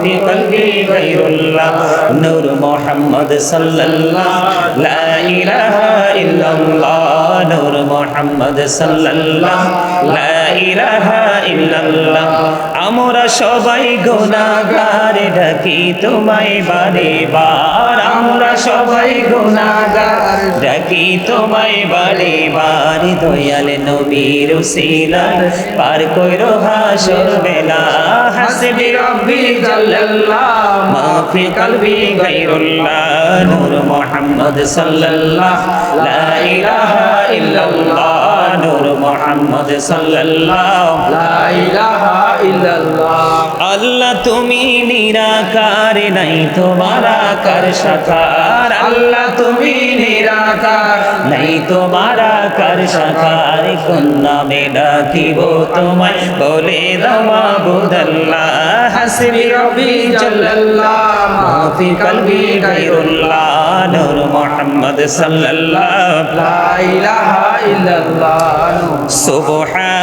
في قلبي غير الله. نور محمد صلى الله. لا إله إلا الله. نور محمد صلى الله. لا ইলাহা আমরা সবাই তোমায় বারে বার। আমরা সবাই গুনাহগার ডাকি তোমায় বারে বার। দয়াল নবীর উসিলার পার কইরো হাসর বেলা। হাসবি রব্বি জাল্লাল্লাহ, মাফি কলবি গায়রুল্লাহ। নূর মুহাম্মদ সাল্লাল্লাহ, লা ইলাহা ইল্লাল্লাহ। নূর মোহাম্মদ সাল্লাল্লাহু লা ইলাহা আল্লাহ তুমি নিরাকার নাই তোমার আকার সাকার। আল্লাহ তুমি নিরাকার নাই তোমার আকার সাকার। কোন নামে ডাকিব তোমায় বলে দাওয়া বুদাল্লাহ হাসবি রবি জাল্লাল্লাহ মাফি কলবি গায়রুল্লাহ নূর মুহাম্মদ সাল্লাল্লাহ লা ইলাহা ইল্লাল্লাহ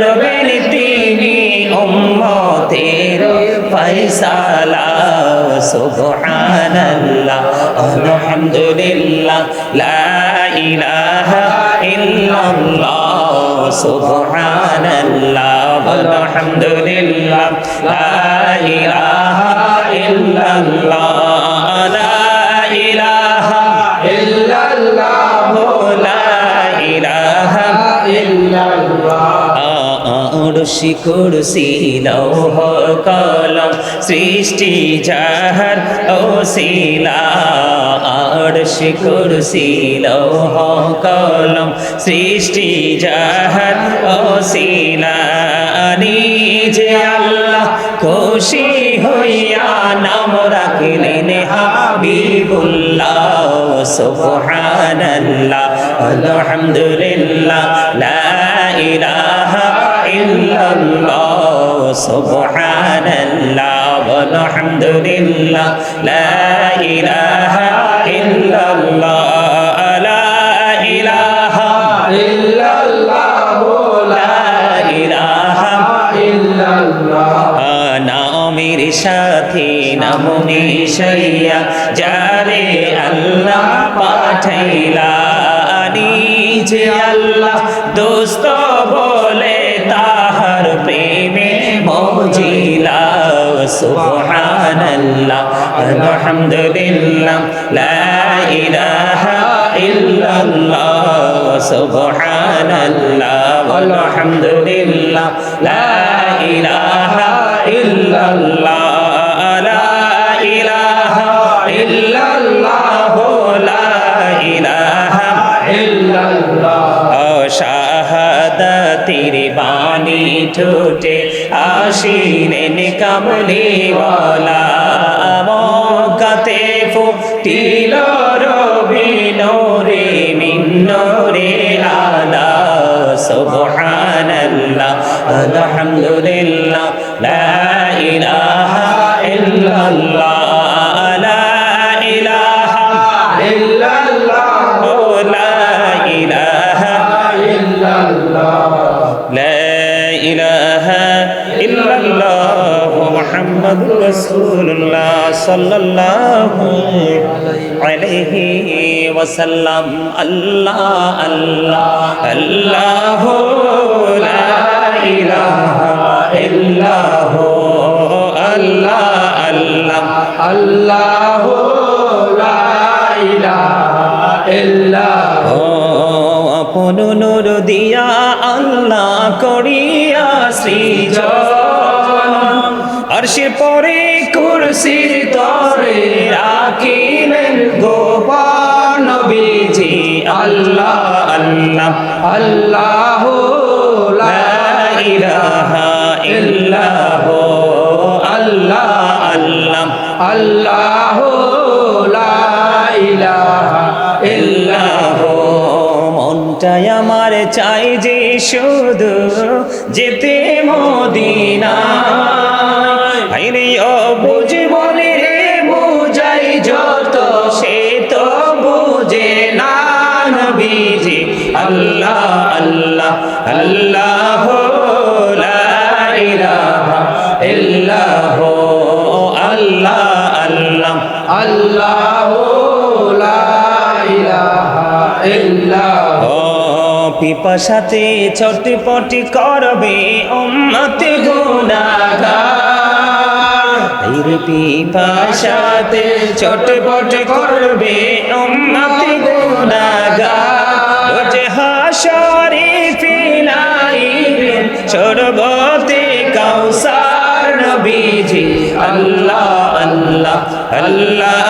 করবেন তিনি উম্মতের ফয়সালা। সুবহানাল্লাহ। আলহামদুলিল্লাহ। লা ইলাহা ইল্লাল্লাহ। সুবহানাল্লাহ। আলহামদুলিল্লাহ। লা ইলাহা ইল্লাল্লাহ। লা ইলাহা ইল্লাল্লাহ। আরশি কুরসি লৌহ কলম সৃষ্টি যাহার ওসিলা আরশি কুরসি লৌহ কলম সৃষ্টি যাহার ওসিলা নিজে আল্লাহ খুশি হইয়া নাম রাখলেন হাবিবুল্লাহ, সুবহানাল্লাহ, আলহামদুলিল্লাহ, লা ইলাহা ইল্লাল্লাহ, সুবহানাল্লাহ, আলহামদুলিল্লাহ, লা ইলাহা ইল্লাল্লাহ, লা ইলাহা ইল্লাল্লাহ, লা ইলাহা ইল্লাল্লাহ। নামের সাথে নাম মিশাইয়া যারে আল্লাহ পাঠাইলা নিজে আল্লাহ, দোস্ত মজিলা সুবহানাল্লাহ আলহামদুলিল্লাহ লা ইলাহা ইল্লাল্লাহ সুবহানাল্লাহ আলহামদুলিল্লাহ লা ইলাহা ইল্লাল্লাহ লা ইলাহা ইল্লাল্লাহ লা ইলাহা ইল্লাল্লাহ শাহাদাতির বাণী ঠোঁটে আসিলেন কামলিওয়ালা মকাতে ফুটিল রবি নোরে মিন্নরে আলা। সুবহানাল্লাহ আলহামদুলিল্লাহ লা ইলাহা সাল্লাল্লাহু আলাইহি ওয়াসাল্লাম, আল্লাহ আল্লাহ আল্লাহ লা ইলাহা ইল্লাহ, আল্লাহ আল্লাহ আল্লাহ লা ইলাহা ইল্লাহ। আপন নূর দিয়া আল্লাহ করিয়া সৃজন। আরশের পরে কুরসি রাখিলেন গোপন নবীজি আল্লাহ আল্লাহ আল্লাহ আল্লাহ আল্লাহ আল্লাহ আমার চাই যে শুধু যেতে মদিনা ও বুঝ রে যত সে তো বুঝে না নবীজি। আল্লাহ আল্লাহ আল্লাহ ইল্লাহ। আল্লাহ আল্লাহ আল্লাহ ইল্লাল্লাহ ও পিপাসাতে চটপটি করবে উম্মত গুনাহগার এর পিপাসাতে চটপট করবে উম্মত গুনাহগার হাসরে ফিলাইবেন সরবতে কাউসার নবীজি আল্লাহ আল্লাহ আল্লাহ।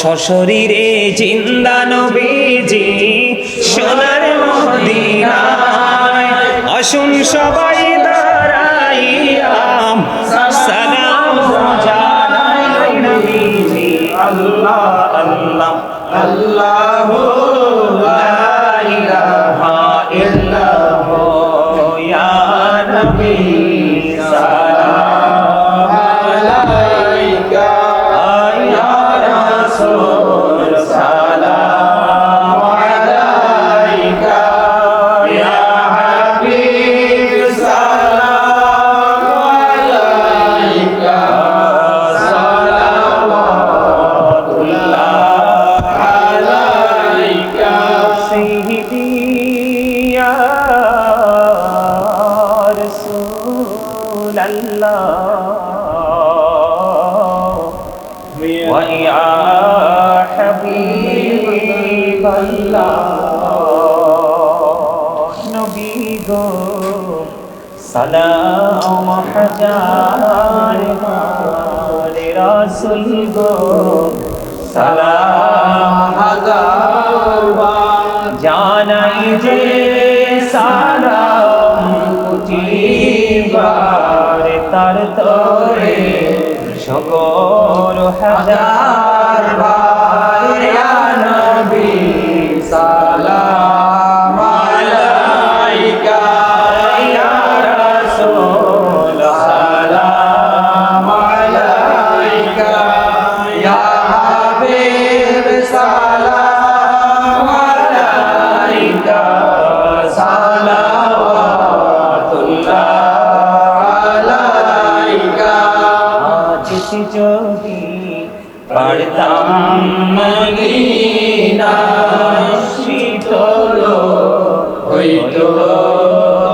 সশরীরে জিন্দা নবীজি সোনার মদিনায়। আসুন সবাই দাঁড়াইয়াম সালাম জানাই নবীজি। আল্লাহ আল্লাহ আল্লাহ। যে সালাম কুটিবার তার তরে সকল হাজার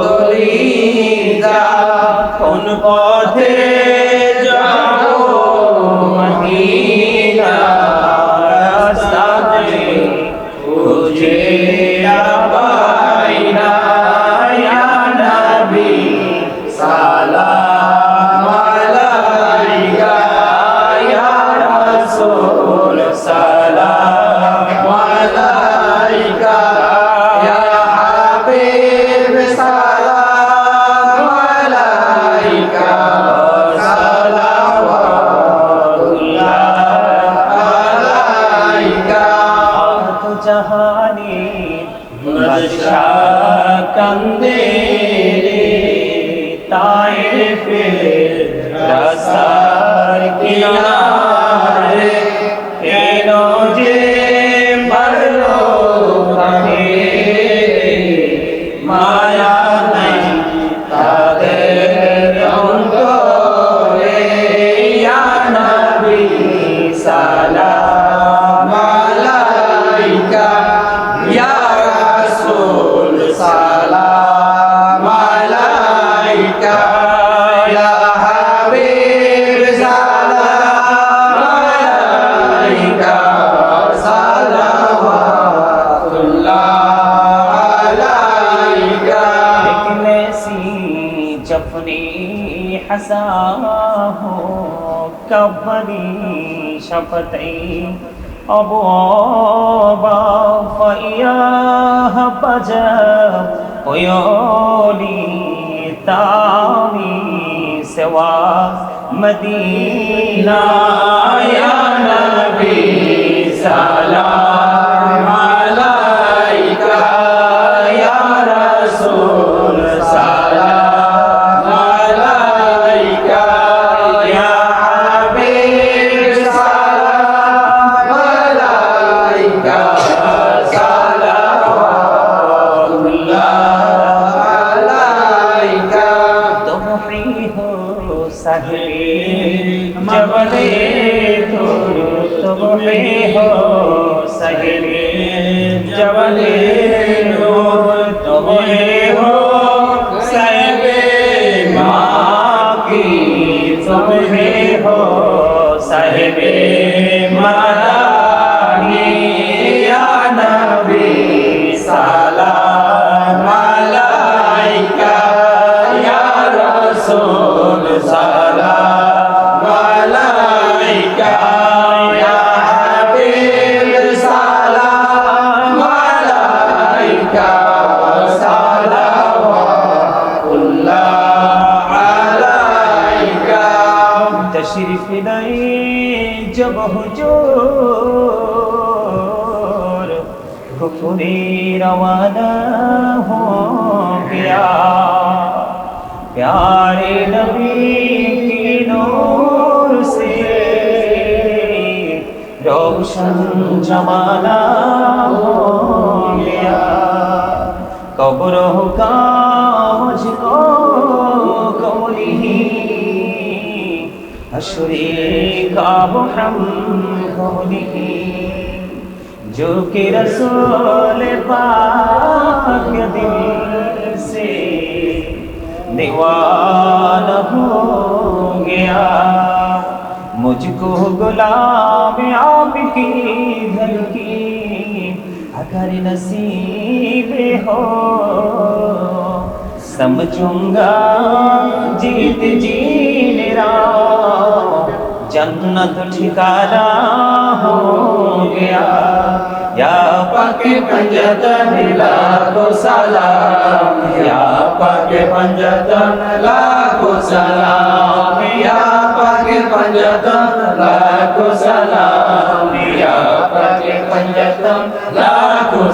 দলিদা কোন পথে कंदे किया। حساه كظني شفتي أبوابا فإياها بجا عيوني تامي سوى مدينة يا نبي سلام मुझको का जो कि रसूल पाक दिल से दीवाना हो गया मुझको गुलाम आपकी घर की कर नसीब हो। समझूँगा जीत जी मेरा जन्नत ठिकाना हो गया। या पाके पंजत मिला को सलाम। या पाके पंजत मिला को सलाम। या पाके पंजत मिला को सलाम।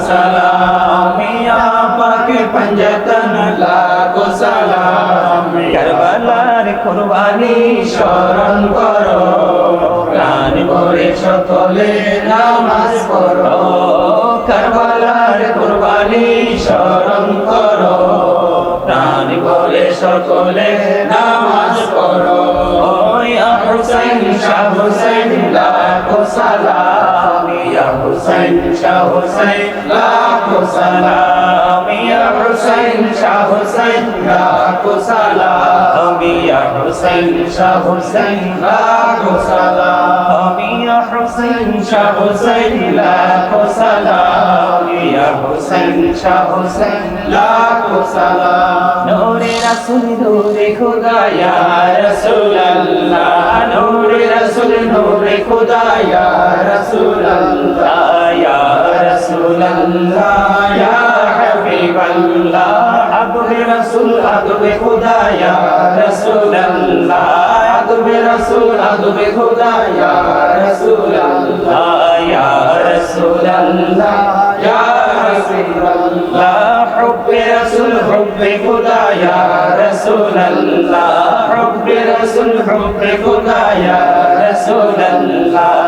সালাম ইয়া পাকে পঞ্জতন লাখো সালাম। কারবালার কুরবানি স্মরণ করো, প্রাণ ভরে সকলে নামাজ পড়ো। কারবালার কুরবানি স্মরণ করো, প্রাণ ভরে সকলে নামাজ পড়ো। হুসাইন শাহ হুসাইন লাখো সালাম। হুসাইন শাহ হুসাইন লাখো সালাম। ইয়া হুসাইন শাহ হুসাইন লাখো সালাম। ইয়া হুসাইন, শাহ হুসাইন, লাখো সালাম। ইয়া হুসাইন, শাহ হুসাইন, লাখো সালাম। ইয়া হুসাইন, শাহ হুসাইন, লাখো সালাম। নূরে রাসূল, নূরে খুদা ইয়া রাসূলুল্লাহ। নূরে রাসূল, নূরে খুদা ইয়া হাবিবাল্লাহ। আদবে রাসূল আদবে খুদা ইয়া রাসূলুল্লাহ। আদবে রাসূল আদবে খুদা ইয়া রাসূলুল্লাহ। ইয়া রাসূলুল্লাহ ইয়া হাবিবাল্লাহ হুব্বে রাসূল হুব্বে খুদা ইয়া রাসূলুল্লাহ। হুব্বে রাসূল হুব্বে খুদা ইয়া রাসূলুল্লাহ।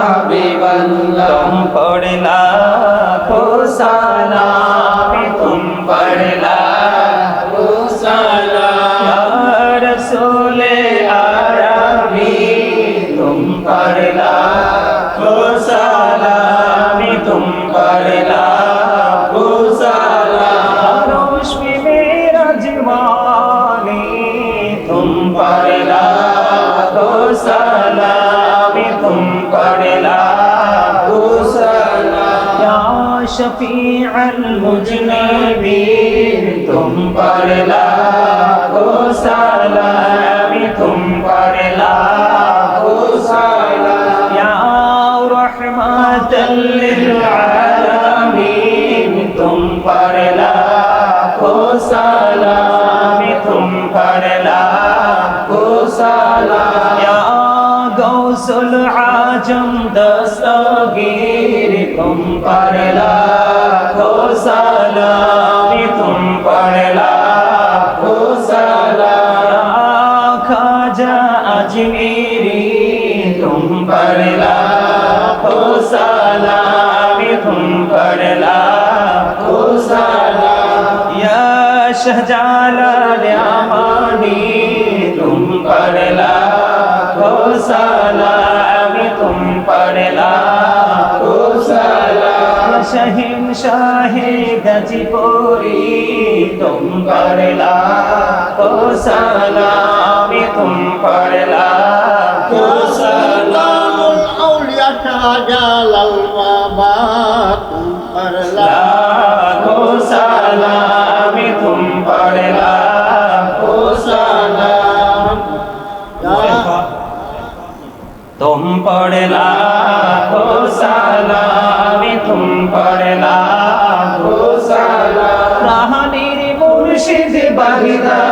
হাবিবাল্লাহ পড়লা खो গৌসল আজম দস্তগীর তুম পড়লা খো সালামি তুম পড়লা খো সালাম। খাজা আজমেরি তুম পড়লা খো সালামি তুম পড়লা খো সালাম। ইয়া তুম পড়লা সালা সহিম শাহে গাজি পোরি তুম করলা। তো সালামি তুম করলা তো সালাম আউলিয়া জালাল। পিতা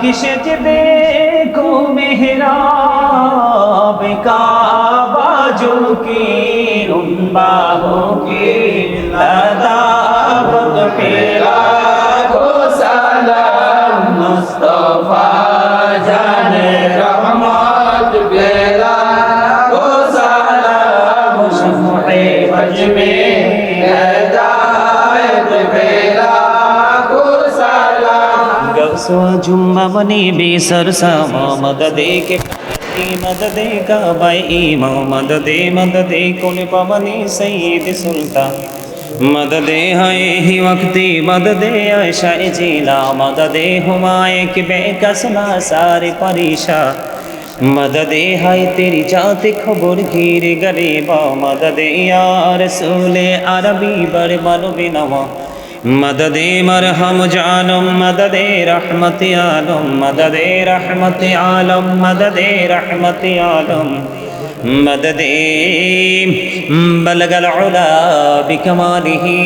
কিসে যে দেখো মেহরাব কাবা ঝুঁকি বাহু কি লাগা बनी बेसर सामा मददे के मददे का बाई मददे मददे कुल पवनी सईद सुल्तान। मददे हाय ही वक्ती मददे आयशाए जीला मददे हुमाए कि बेकसना सारे परीशा मददे हाय तेरी जाते खबर घिरे गरीबा मददे या रसूले अरबी बर बनो बिनवा मददे मरहम जालम मददे रहमत आलम मददे रहमत आलम मददे रहमत आलम मदद बलगल बिकमालिही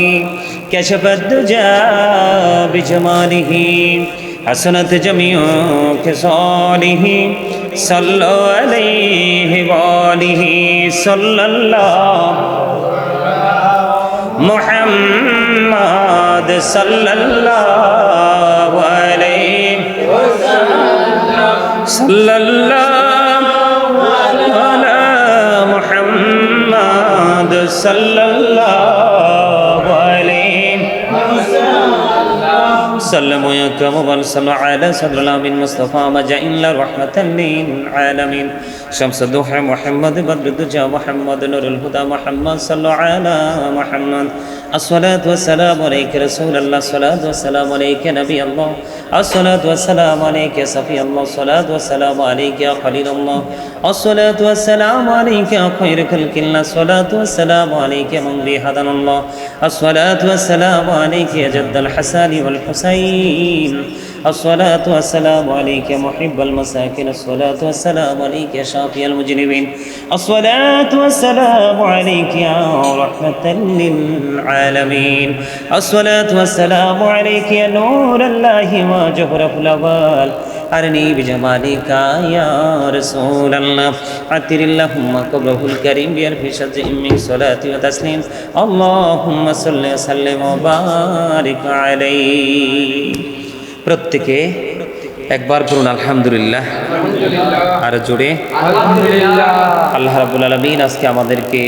कशबद्दुजा बिजमालिही हसनत जमियों के सालिही सल्लो अलैहि वालिही मुहम्मद محمد صلى الله عليه صلى الله على محمد صلى الله عليه سلم ويكرم وصل على صدر الأمين مصطفى مجائن رحمة للعالمين شمس الضحى محمد بدر الدجى محمد نور الهدى محمد صلى على محمد. الصلاة والسلام عليك رسول الله الصلاة والسلام عليك نبي الله. الصلاة والسلام عليك صفي الله الصلاة والسلام عليك يا خليل الله. الصلاة والسلام عليك يا خير خلق الله الصلاة والسلام عليك يا من به هدنا الله. الصلاة والسلام عليك يا جد الحسن والحسين. الصلاة والسلام عليك يا محب المساكين. الصلاة والسلام عليك يا شافي المجرمين الصلاة والسلام عليك يا رحمة للعالمين. الصلاة والسلام عليك يا نور الله وجهر الأول. أرني بجمالك يا رسول الله. عتر اللهم قبره الكريم بألف شجع من صلاة وتسليم. اللهم صل وسلم وبارك عليه. প্রত্যেকে একবার বলুন আলহামদুলিল্লাহ। আর জোরে আল্লাহ রাবুল আলমিন আজকে আমাদেরকে